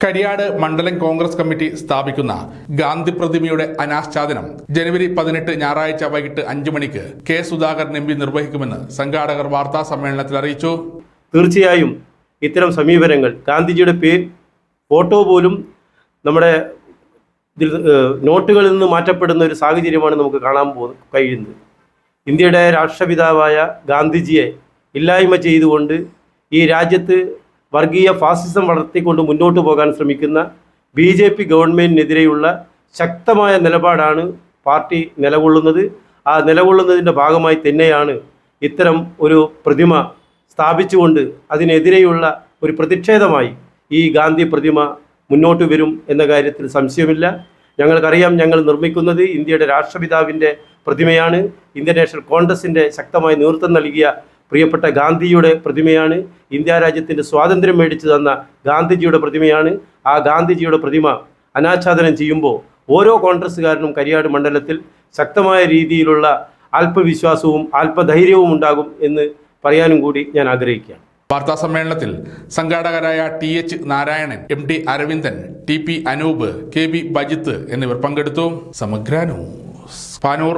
കരിയാട് മണ്ഡലം കോൺഗ്രസ് കമ്മിറ്റി സ്ഥാപിക്കുന്ന ഗാന്ധി പ്രതിമയുടെ അനാച്ഛാദനം ജനുവരി പതിനെട്ട് ഞായറാഴ്ച വൈകിട്ട് അഞ്ചു മണിക്ക് കെ സുധാകരൻ എം പി നിർവഹിക്കുമെന്ന് സംഘാടകർ വാർത്താ സമ്മേളനത്തിൽ അറിയിച്ചു. തീർച്ചയായും ഇത്തരം സമീപനങ്ങൾ ഗാന്ധിജിയുടെ പേര് ഫോട്ടോ പോലും നമ്മുടെ നോട്ടുകളിൽ നിന്ന് മാറ്റപ്പെടുന്ന ഒരു സാഹചര്യമാണ് നമുക്ക് കാണാൻ പോ കഴിയുന്നത്. ഇന്ത്യയുടെ രാഷ്ട്രപിതാവായ ഗാന്ധിജിയെ ഇല്ലായ്മ ചെയ്തുകൊണ്ട് ഈ രാജ്യത്ത് വർഗീയ ഫാസിസം വളർത്തിക്കൊണ്ട് മുന്നോട്ട് പോകാൻ ശ്രമിക്കുന്ന ബി ജെ പി ഗവൺമെന്റിനെതിരെയുള്ള ശക്തമായ നിലപാടാണ് പാർട്ടി നിലകൊള്ളുന്നത്. ആ നിലകൊള്ളുന്നതിന്റെ ഭാഗമായി തന്നെയാണ് ഇത്തരം ഒരു പ്രതിമ സ്ഥാപിച്ചുകൊണ്ട് അതിനെതിരെയുള്ള ഒരു പ്രതിഷേധമായി ഈ ഗാന്ധി പ്രതിമ മുന്നോട്ട് വരും എന്ന കാര്യത്തിൽ സംശയമില്ല. ഞങ്ങൾക്കറിയാം ഞങ്ങൾ നിർമ്മിക്കുന്നത് ഇന്ത്യയുടെ രാഷ്ട്രപിതാവിന്റെ പ്രതിമയാണ്. ഇന്ത്യൻ നാഷണൽ കോൺഗ്രസിന്റെ ശക്തമായ നേതൃത്വം നൽകിയ പ്രിയപ്പെട്ട ഗാന്ധിയുടെ പ്രതിമയാണ്. ഇന്ത്യ രാജ്യത്തിന്റെ സ്വാതന്ത്ര്യം മേടിച്ചു തന്ന ഗാന്ധിജിയുടെ പ്രതിമയാണ്. ആ ഗാന്ധിജിയുടെ പ്രതിമ അനാച്ഛാദനം ചെയ്യുമ്പോൾ ഓരോ കോൺഗ്രസ്സുകാരനും കരിയാട് മണ്ഡലത്തിൽ ശക്തമായ രീതിയിലുള്ള ആത്മവിശ്വാസവും ആത്മധൈര്യവും ഉണ്ടാകും എന്ന് പറയാനും കൂടി ഞാൻ ആഗ്രഹിക്കുകയാണ്. വാർത്താ സമ്മേളനത്തിൽ സംഘാടകരായ T H Narayanan M T Aravindan T P Anoop K B Bajith എന്നിവർ പങ്കെടുത്തു. സമഗ്ര ന്യൂസ് പാനൂർ.